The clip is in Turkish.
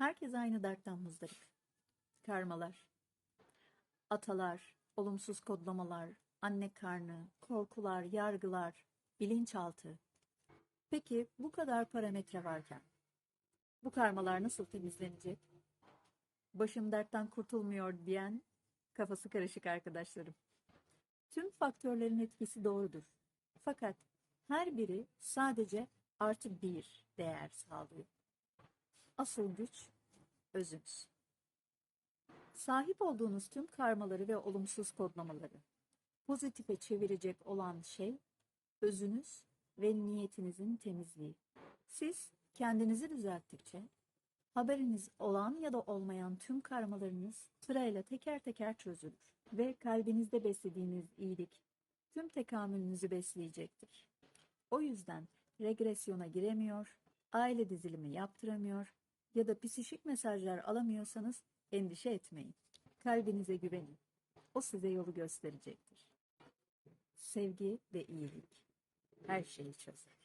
Herkes aynı dertten muzdarip. Karmalar, atalar, olumsuz kodlamalar, anne karnı, korkular, yargılar, bilinçaltı. Peki bu kadar parametre varken bu karmalar nasıl temizlenecek? Başım dertten kurtulmuyor diyen kafası karışık arkadaşlarım. Tüm faktörlerin etkisi doğrudur. Fakat her biri sadece artı bir değer sağlıyor. Asıl güç özünüz. Sahip olduğunuz tüm karmaları ve olumsuz kodlamaları pozitife çevirecek olan şey özünüz ve niyetinizin temizliği. Siz kendinizi düzelttikçe haberiniz olan ya da olmayan tüm karmalarınız sırayla teker teker çözülür ve kalbinizde beslediğiniz iyilik tüm tekamülünüzü besleyecektir. O yüzden regresyona giremiyor, aile dizilimi yaptıramıyor ya da psişik mesajlar alamıyorsanız endişe etmeyin. Kalbinize güvenin. O size yolu gösterecektir. Sevgi ve iyilik her şeyi çözer.